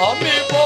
I'll Amigo.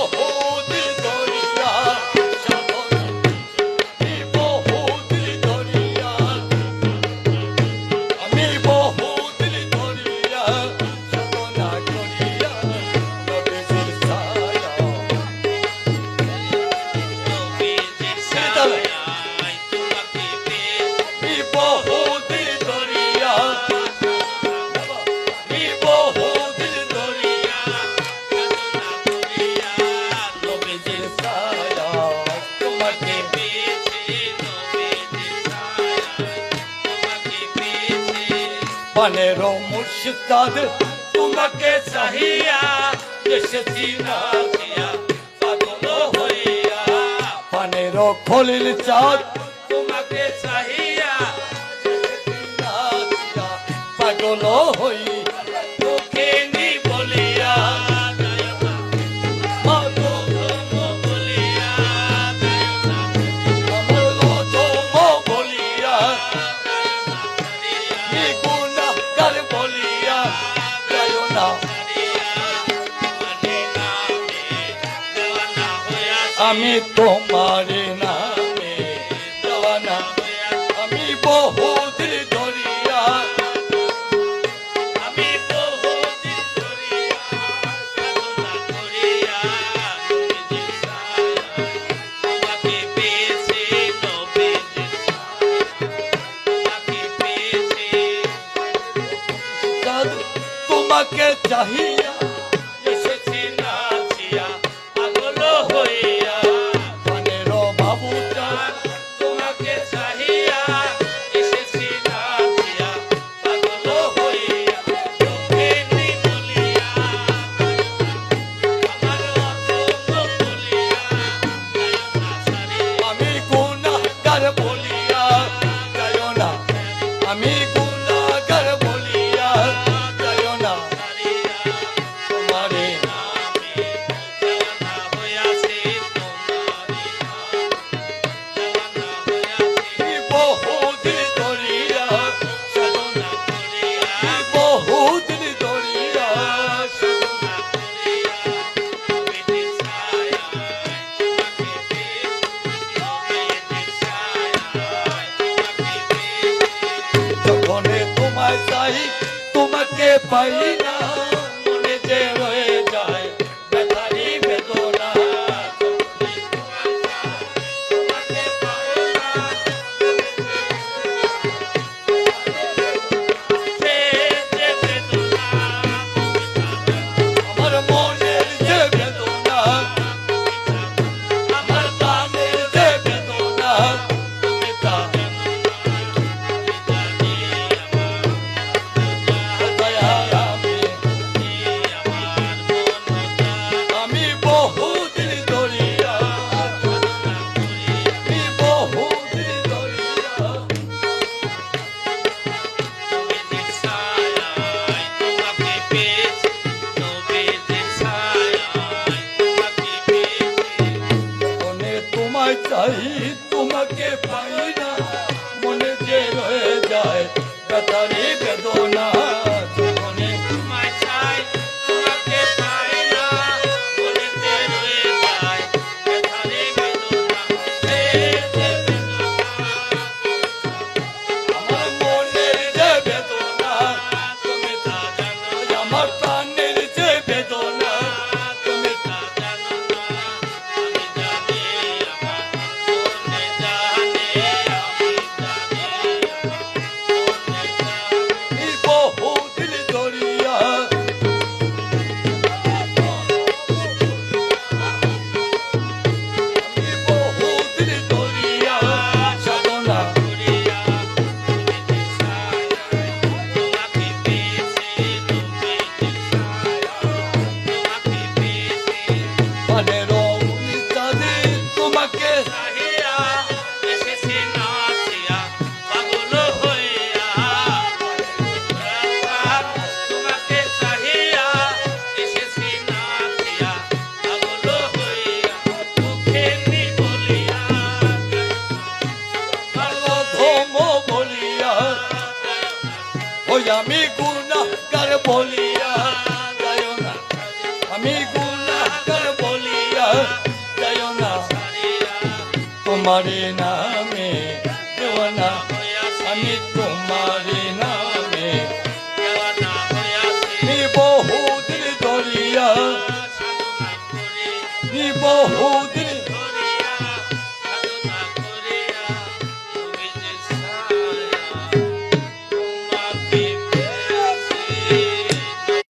বনেরো মুর্শিদাদ তোমাকে সহিয়া বনেরো খলিল চাঁদ তোমাকে সহিয়া পাগল আমি তোমার নামে আমি বহুদিন ধরিয়া তোমাকে পেয়েছে তোমাকে চাহিয়া পাই তোমাকে পাই না। ভাই তোমাকে পাই না। মনে যে রয়ে যায় কাতারে বেদনা। আমি গুণাগার বলিয়া যায় না। আমি গুণাগার বলিয়া যায় না। তোমার নামে না। আমি তোমারে